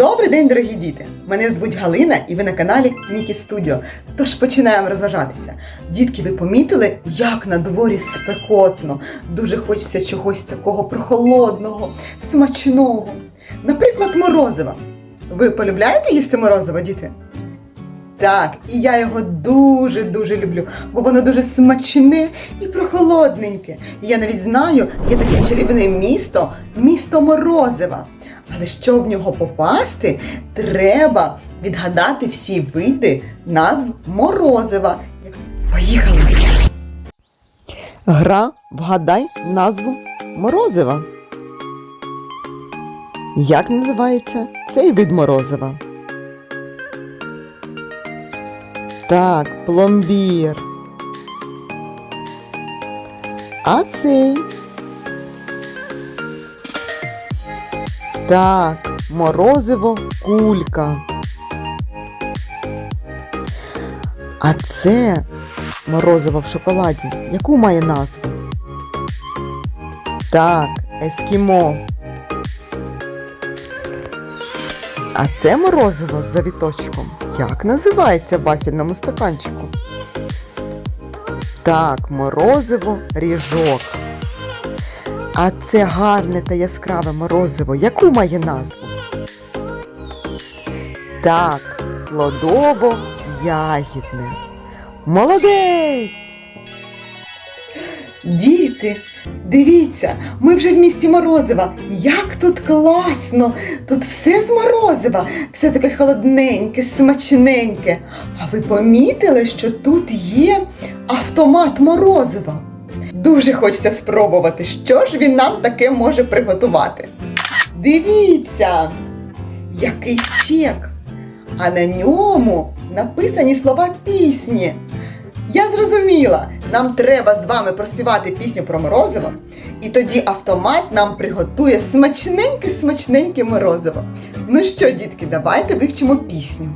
Добрий день, дорогі діти! Мене звуть Галина і ви на каналі Нікі Студіо. Тож починаємо розважатися. Дітки, ви помітили, як на дворі спекотно. Дуже хочеться чогось такого прохолодного, смачного. Наприклад, морозива. Ви полюбляєте їсти морозиво, діти? Так, і я його дуже-дуже люблю, бо воно дуже смачне і прохолодненьке. І я навіть знаю, є таке чарівне місто, місто Морозива. Але щоб в нього попасти, треба відгадати всі види назв морозива. Поїхали! Гра Вгадай назву морозива. Як називається цей вид морозива? Так, пломбір. А цей? Так, морозиво кулька. А це морозиво в шоколаді. Яку має назву? Так, ескімо. А це морозиво з завіточком. Як називається в вафельному стаканчику? Так, морозиво ріжок. А це гарне та яскраве морозиво. Яку має назву? Так, плодово-ягідне. Молодець! Діти, дивіться, ми вже в місті Морозива. Як тут класно! Тут все з морозива, все таке холодненьке, смачненьке. А ви помітили, що тут є автомат морозива? Дуже хочеться спробувати, що ж він нам таке може приготувати. Дивіться, який чек, а на ньому написані слова пісні. Я зрозуміла, нам треба з вами проспівати пісню про морозиво, і тоді автомат нам приготує смачненьке-смачненьке морозиво. Ну що, дітки, давайте вивчимо пісню.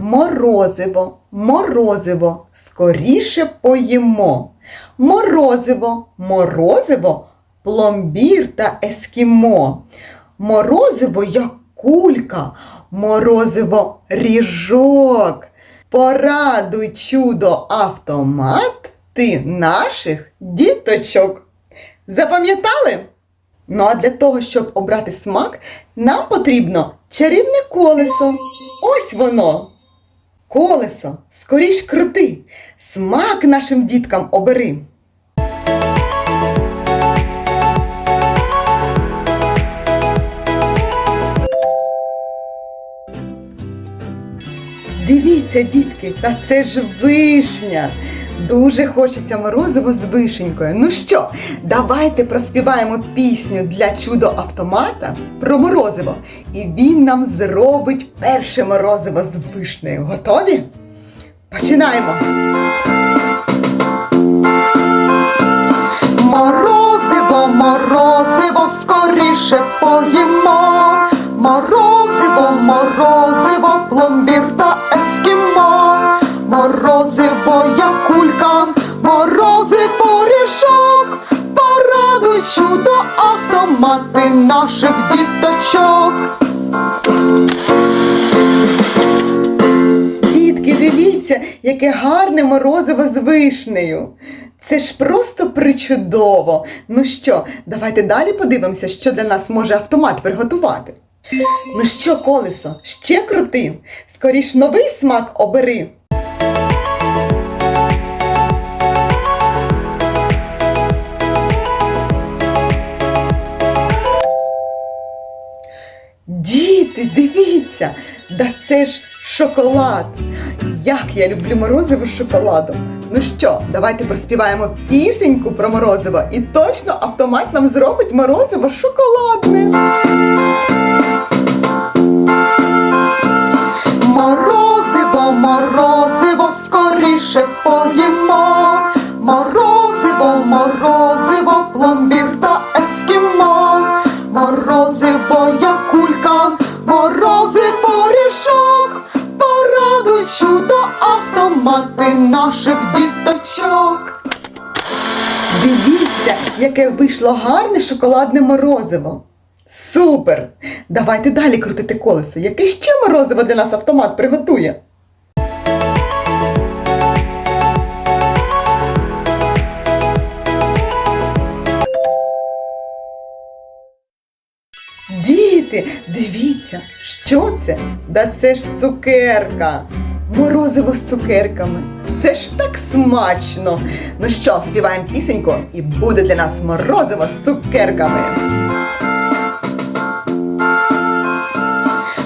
Морозиво, морозиво, скоріше поїмо. Морозиво, морозиво, пломбір та ескімо. Морозиво як кулька, морозиво ріжок. Порадуй чудо автомат ти наших діточок. Запам'ятали? Ну а для того, щоб обрати смак, нам потрібно чарівне колесо. Ось воно. Колесо, скоріш крути, смак нашим діткам обери. Дивіться, дітки, та це ж вишня. Дуже хочеться морозиво з вишенькою. Ну що, давайте проспіваємо пісню для чудо автомата про морозиво. І він нам зробить перше морозиво з вишнею. Готові? Починаємо! Чудо автомати наших діточок. Дітки, дивіться, яке гарне морозиво з вишнею. Це ж просто причудово. Ну що, давайте далі подивимося, що для нас може автомат приготувати. Ну що, колесо, ще крути? Скоріш новий смак обери. Діти, дивіться, да це ж шоколад. Як я люблю морозиво з шоколадом. Ну що, давайте проспіваємо пісеньку про морозиво, і точно автомат нам зробить морозиво шоколадне. Морозиво, морозиво, скоріше поїмо. Морозиво, морозиво, пломбір Дивіться, яке вийшло гарне шоколадне морозиво. Супер! Давайте далі крутити колесо. Яке ще морозиво для нас автомат приготує? Діти, дивіться, що це? Да це ж цукерка. Морозиво з цукерками. Це ж так смачно. Ну що, співаємо пісеньку і буде для нас морозиво з цукерками.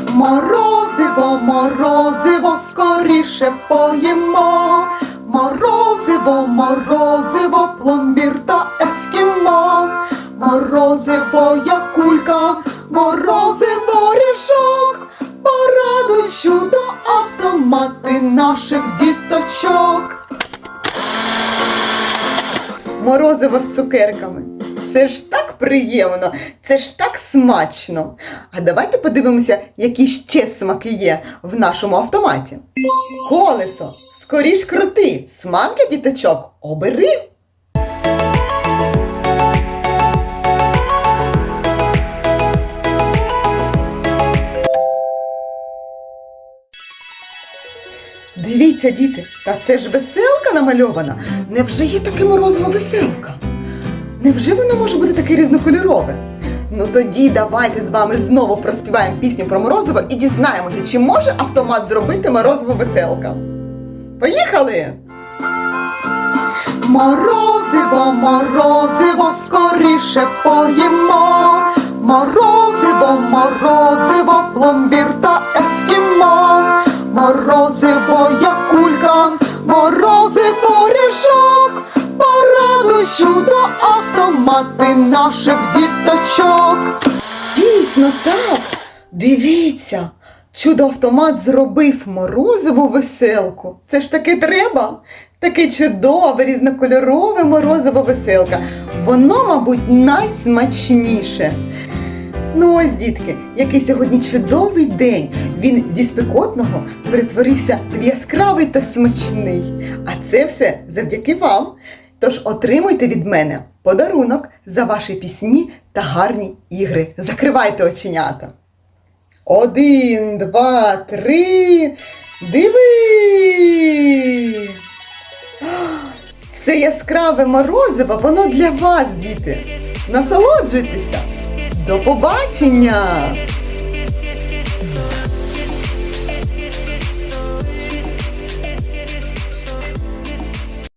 Морозиво, морозиво, скоріше поїмо. Морозиво, морозиво, пломбір Морозиво з цукерками. Це ж так приємно, це ж так смачно. А давайте подивимося, які ще смаки є в нашому автоматі. Колесо, скоріш крути, смак для діточок обери. Дивіться, діти, та це ж веселка намальована. Невже є таке морозиво веселка? Невже воно може бути таке різнокольорове? Ну тоді давайте з вами знову проспіваємо пісню про морозиво і дізнаємося, чи може автомат зробити морозиво веселка. Поїхали! Морозиво, морозиво, скоріше поїмо. Морозиво, морозиво, пломбір та ескімо. Морозиво, як кулька, морозиво, ріжок. Порадуй чудо автомати наших діточок. Дійсно так. Дивіться, чудо-автомат зробив морозиву веселку. Це ж таки треба. Таке чудове, різнокольорове морозиво веселка. Воно, мабуть, найсмачніше. Ну ось, дітки, який сьогодні чудовий день. Він зі спекотного перетворився в яскравий та смачний. А це все завдяки вам. Тож отримуйте від мене подарунок за ваші пісні та гарні ігри. Закривайте оченята. Один, два, три. Диви! Це яскраве морозиво, воно для вас, діти. Насолоджуйтеся! До побачення!